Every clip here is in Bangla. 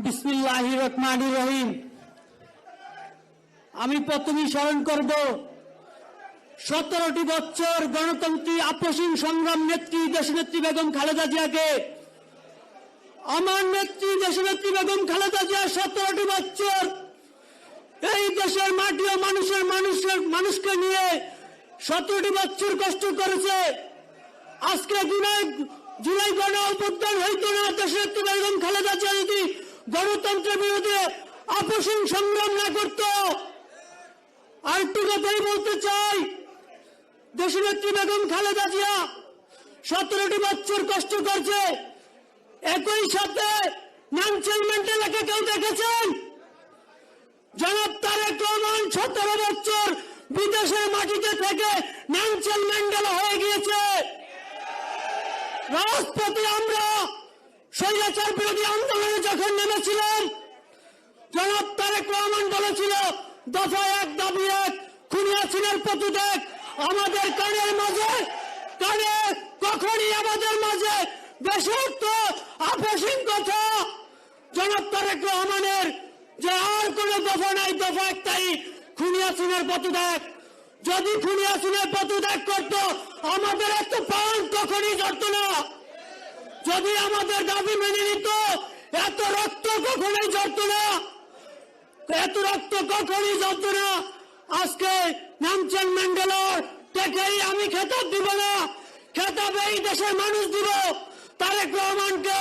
বিসমিল্লাহ রহমান রহিম আমি প্রথমেই স্মরণ করব, সতেরোটি বছর গণতন্ত্রী আপসীন সংগ্রাম নেত্রী দেশনেত্রী বেগম খালেদা জিয়াকে, আমার নেত্রী দেশনেত্রী বেগম খালেদা জিয়া সতেরোটি বছর এই দেশের মাটি ও মানুষের মানুষের মানুষকে নিয়ে সতেরোটি বছর কষ্ট করেছে। আজকে জুলাই জুলাই গণ অভ্যুত্থান হইতো না দেশের বেগম খালেদা জিয়া যদি গণতন্ত্রের বিরুদ্ধে আপসীন সংগ্রাম না করত আরেকটু কথাই বলতে চাই। দেশনেত্রী বেগম খালেদা জিয়া সতেরোটি বছর কষ্ট করছে। একই সাথে নামচেল কেউ দেখেছেন? জনাব তারেক রহমান সতেরো বছর বিদেশের মাটিতে থেকে ন্যানসেল ম্যান্ডেলা হয়ে গিয়েছে। রাজপথে আমরা স্বৈরাচার বিরোধী আন্দোলনে যখন নেমেছিলাম জনাব তারেক রহমান বলেছিল দফা এক, দাবি এক খুনিয়াছিনের প্রতিদেক আমাদের কানের মাঝে, কানে কখনই আমাদের মাঝে বেসত্ব আপসীন কথা। জনাব তারেক রহমানের যে আর কোন দফা নাই, দফা একটাই খুনিয়াছিনের প্রতিদেক যদি খুনিয়াছিনের প্রতিদেক করত, আমাদের এত প্রাণ কখনই ধরত না। যদি আমাদের দাবি মেনে নিত, এত রক্ত কখনোই ঝরত না। এত রক্ত কখনই ঝরত না। আজকে নামছেন ম্যান্ডেলর দেখেই আমি খেতাব দিব না। খেতাব এই দেশের মানুষ দিব। তারেক রহমানকে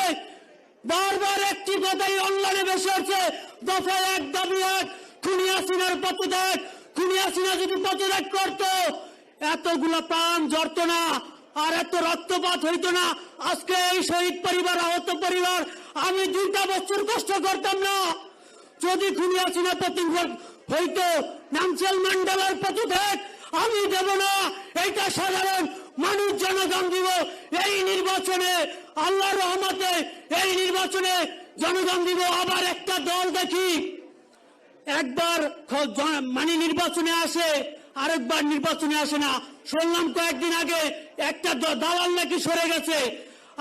বারবার একটি কথাই অনলাইনে বেসে আছে দফা এক দাবি এক খুনিয়াসিনার পথত্যাগ খুনিয়াসিনা যদি পথত্যাগ করতো, এতগুলো প্রাণ জড়ত না। আর এত রক্তপাত হইতো না। আজকে এই শহীদ পরিবার, আহত পরিবার, আমি দুইটা বছর কষ্ট করতাম না। যদি খুনিয়াসিনা প্রতিভা হইতো নামচেল মন্ডলের পথত্যাগ আমি দেব না। এইটা সাধারণ মানুষ জনগণ দিব। এই নির্বাচনে আল্লাহ রহমতে, এই নির্বাচনে জনগণ দিব। আবার একটা দল দেখি। একবার মানে নির্বাচনে আসে আরেকবার নির্বাচনে আসে না। শুনলাম কয়েকদিন আগে একটা দালাল নাকি সরে গেছে।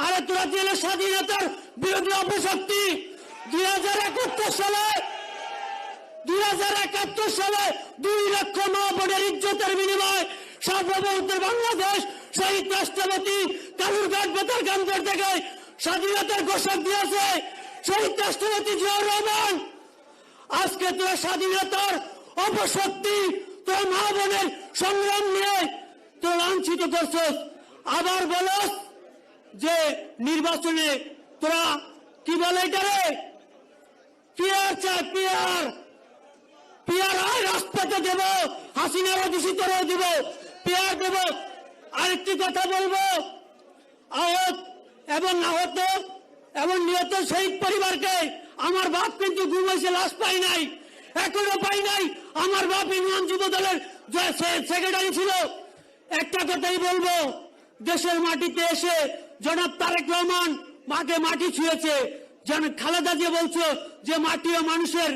আরে তোরা জেলে স্বাধীনতার বিরোধী অপশক্তি দুই হাজার একাত্তর সালে, দুই হাজার একাত্তর সালে দুই লক্ষ বোনের ইজ্জতের বিনিময় সার্বভৌমত্বের বাংলাদেশ শহীদ রাষ্ট্রপতি কালুরঘাট বেতার গান্ধের থেকে স্বাধীনতার ঘোষক দিয়েছে শহীদ রাষ্ট্রপতি জিয়াউর রহমান। আজকে তোরা স্বাধীনতার অপশক্তি তোর মা বোনের সংগ্রাম নিয়ে তোর লাঞ্ছিত করছস। আবার বলস যে নির্বাচনে তোরা কি বলে এটা রে পিয়ার চায় পিয়ার। পিয়ার আয়, রাজপথে দেব হাসিনারও দূষিত দেব, পিয়ার দেব। আরেকটি কথা বলব, আহত এবং আহত এবং নিহত শহীদ পরিবারকে আমার বাপ কিন্তু ঘুমাইছে লাশ পাই নাই। এখনও পাই নাই। আমার বাপ ইউনিয়ন যুব দলের সেক্রেটারি ছিল। একটা কথাই বলব, দেশের মাটিতে এসে জনাব তারেক রহমান মাকে মাটি ছুঁয়েছে। যেন খালেদা দিয়ে বলছো যে, মাটি ও মানুষের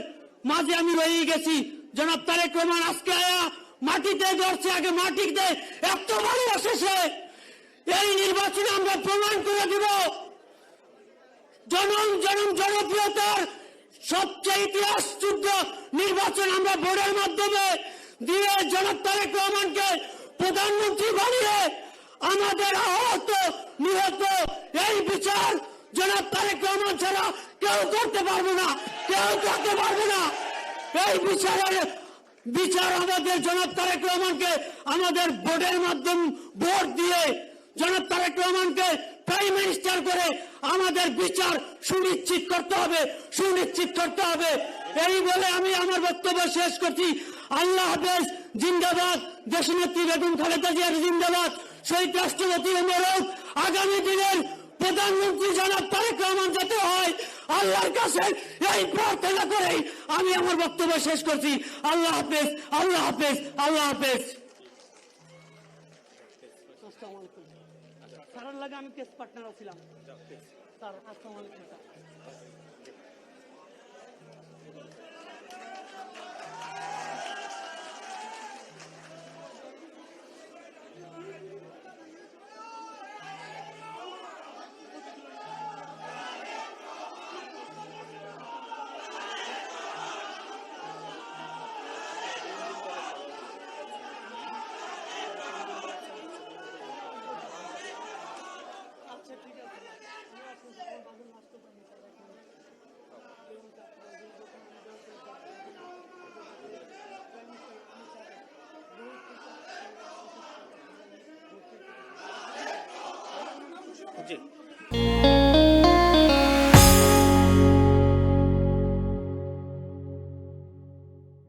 মাঝে আমি রয়ে গেছি। জনাব তারেক রহমান আজকে আয়া মাটিতে ধরছে, আগে মাটিতে এত ভালোবাসে সে এই নির্বাচনে আমরা প্রমাণ করে দিব। জনম জনম জনপ্রিয়তার সবচেয়ে নির্বাচন আমরা ভোটের মাধ্যমে দিয়ে রহমানকে প্রধানমন্ত্রী বানিয়ে আমাদের আহত, নিহত এই বিচার জনাব রহমান ছাড়া কেউ করতে পারবে না, কেউ করতে পারবে না। এই বিচারের বিচার আমাদের জনাব তারেক রহমানকে আমাদের ভোটের মাধ্যম ভোট দিয়ে জনাব তারেক রহমানকে প্রাইম মিনিস্টার করে আমাদের বিচার সুনিশ্চিত করতে হবে, সুনিশ্চিত করতে হবে। এই বলে আমি আমার বক্তব্য শেষ করছি। আল্লাহ হাফেজ, জিন্দাবাদ। দেশনেত্রী বেগম খালেদা জিয়ার জিন্দাবাদ। শহীদ রাষ্ট্রপতি মোরক আগামী দিনের প্রধানমন্ত্রী জনাব তারেক রহমান যাতে হয়, আল্লাহর কাছে এই প্রার্থনা করেই আমি আমার বক্তব্য শেষ করছি। আল্লাহ হাফেজ আল্লাহ হাফেজ আল্লাহ হাফেজ। সারার লাগে আমি কেস পার্টনার ছিলাম স্যার আসসালামু আলাইকুম স্যার জি